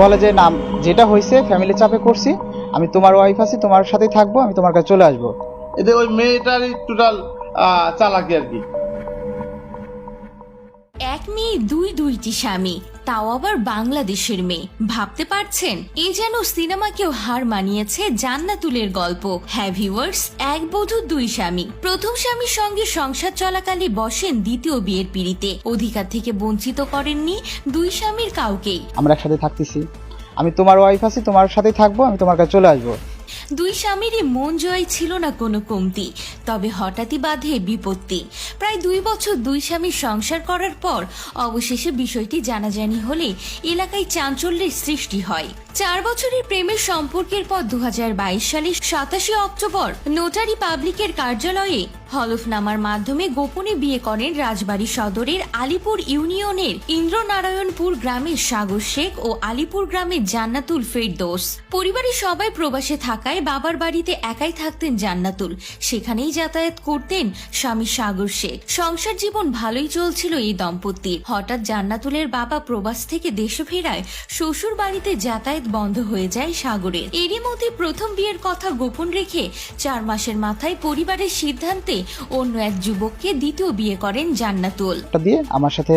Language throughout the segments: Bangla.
বলে যে নাম যেটা হয়েছে ফ্যামিলি চাপে করছি আমি তোমার ওয়াইফ আছি, তোমার সাথেই থাকব, আমি তোমার কাছে চলে আসব। এতে ওই মেয়েটারই টোটাল চালাকি আর কি। এক মেয়ে, দুই দুইটি স্বামী। তাও আবার বাংলাদেশের মেয়ে। ভাবতে পারছেন? এ যেন সিনেমাকেও হার মানিয়েছে জান্নাতুলের গল্প। হ্যাঁ ভিউয়ার্স, এক বধূ, দুই স্বামী। প্রথম স্বামীর সঙ্গে সংসার চলাকালে বসেন দ্বিতীয় বিয়ের পিড়িতে। অধিকার থেকে বঞ্চিত করেননি দুই স্বামীর কাউকেই। আমরা একসাথে থাকতেছি। আমি তোমার ওয়াইফ আছি, তোমার সাথেই থাকব, আমি তোমার কাছে চলে আসব। দুই স্বামীরই মন জয় ছিল না কোনো কমতি, তবে হঠাৎই বাধে বিপত্তি। প্রায় দুই বছর দুই স্বামীর সংসার করার পর অবশেষে বিষয়টি জানাজানি হলে এলাকায় চাঞ্চল্যের সৃষ্টি হয়। চার বছরের প্রেমের সম্পর্কের পর দুহাজার বাইশ সালের সাতাশে অক্টোবর নোটারি পাবলিকের কার্যালয়ে হলফনামার মাধ্যমে গোপনে বিয়ে করেন রাজবাড়ী সদরের আলিপুর ইউনিয়নের ইন্দ্রনারায়ণপুর গ্রামের সাগর শেখ ও আলিপুর গ্রামের জান্নাতুল ফেরদোস। পরিবারের সবাই প্রবাসে থাকায় বাবার বাড়িতে একাই থাকতেন জান্নাতুল। সেখানেই যাতায়াত করতেন স্বামী সাগর শেখ। সংসার জীবন ভালোই চলছিল এই দম্পতির। হঠাৎ জান্নাতুলের বাবা প্রবাস থেকে দেশে ফেরায় শ্বশুর বাড়িতে যাতায়াত বন্ধ হয়ে যায় সাগরের। এরই মধ্যে প্রথম বিয়ের কথা গোপন রেখে চার মাসের মাথায় পরিবারের সিদ্ধান্তে অন্য এক যুবককে দ্বিতীয় বিয়ে করেন জান্নাতুল। দিয়ে আমার সাথে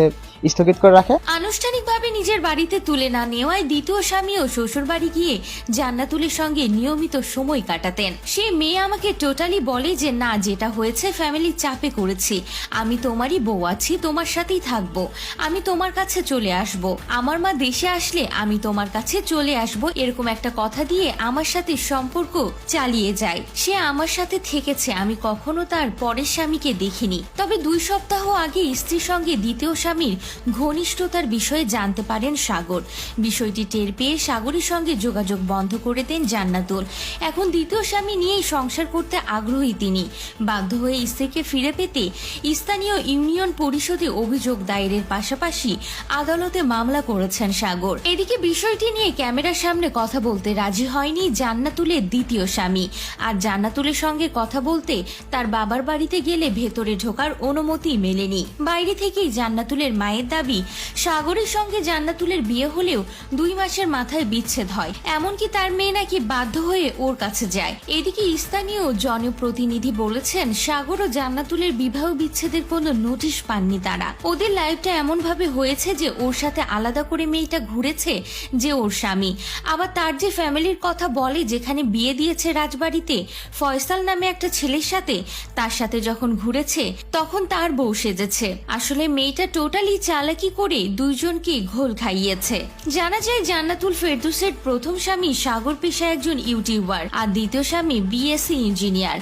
স্থগিত করে রাখে। আনুষ্ঠানিকভাবে নিজের বাড়িতে তুলে না নেওয়ায় দ্বিতীয় স্বামী ও শ্বশুর বাড়ি গিয়ে জান্নাতুলের সঙ্গে নিয়মিত সময় কাটাতেন। সে মেয়ে আমাকে টোটালি বলে যে, না, যেটা হয়েছে ফ্যামিলির চাপে করেছি। আমি তোমারই বউ আছি, তোমার সাথেই থাকব। আমি তোমার কাছে চলে আসব। আমার মা দেশে আসলে আমি তোমার কাছে চলে আসব। এরকম একটা কথা দিয়ে আমার সাথে সম্পর্ক চালিয়ে যায়। সে আমার সাথে থেকেছে, আমি কখনো তার পরের স্বামীকে দেখিনি। তবে দুই সপ্তাহ আগে স্ত্রীর সঙ্গে দ্বিতীয় স্বামীর ঘনিষ্ঠতার বিষয়ে জানতে পারেন সাগর। বিষয়টি টের পেয়ে সাগরের সঙ্গে যোগাযোগ বন্ধ করে দেন জান্নাতুল। এখন দ্বিতীয় স্বামী নিয়েই সংসার করতে আগ্রহী তিনি। বাধ্য হয়ে স্ত্রীকে ফিরে পেতে স্থানীয় ইউনিয়ন পরিষদে অভিযোগ দায়েরের পাশাপাশি আদালতে মামলা করেছেন সাগর। এদিকে বিষয়টি নিয়ে ক্যামেরার সামনে কথা বলতে রাজি হয়নি জান্নাতুলের দ্বিতীয় স্বামী। আর জান্নাতুলের সঙ্গে কথা বলতে তার বাবার বাড়িতে গেলে ভেতরে ঢোকার অনুমতি মেলেনি। বাইরে থেকেই জান্নাতুলের মায়ের দাবি, সাগরের সঙ্গে জান্নাতুলের বিয়ে হলেও দুই মাসের মাথায় বিচ্ছেদ হয়। এমনকি তার মেয়ে নাকি বাধ্য হয়ে ওর কাছে যায়। এদিকে স্থানীয় জনপ্রতিনিধি বলেছেন, সাগর ও জান্নাতুলের বিবাহ বিচ্ছেদের কোনো নোটিশ পাননি তারা। ওদের লাইফটা এমন ভাবে হয়েছে যে ওর সাথে আলাদা করে মেয়েটা ঘুরেছে যে ওর স্বামী। আবার তার যে ফ্যামিলির কথা বলে, যেখানে বিয়ে দিয়েছে রাজবাড়িতে, ফয়সাল নামে একটা ছেলের সাথে, তার সাথে যখন ঘুরেছে, তখন তার বউ সেজেছে। আসলে মেয়েটা টোটালি চালাকি করে দুইজনকে ঘোল খাইয়েছে। জানা যায়, জান্নাতুল ফেরদুসের প্রথম স্বামী সাগর পেশা একজন ইউটিউবার আর দ্বিতীয় স্বামী বিএসসি ইঞ্জিনিয়ার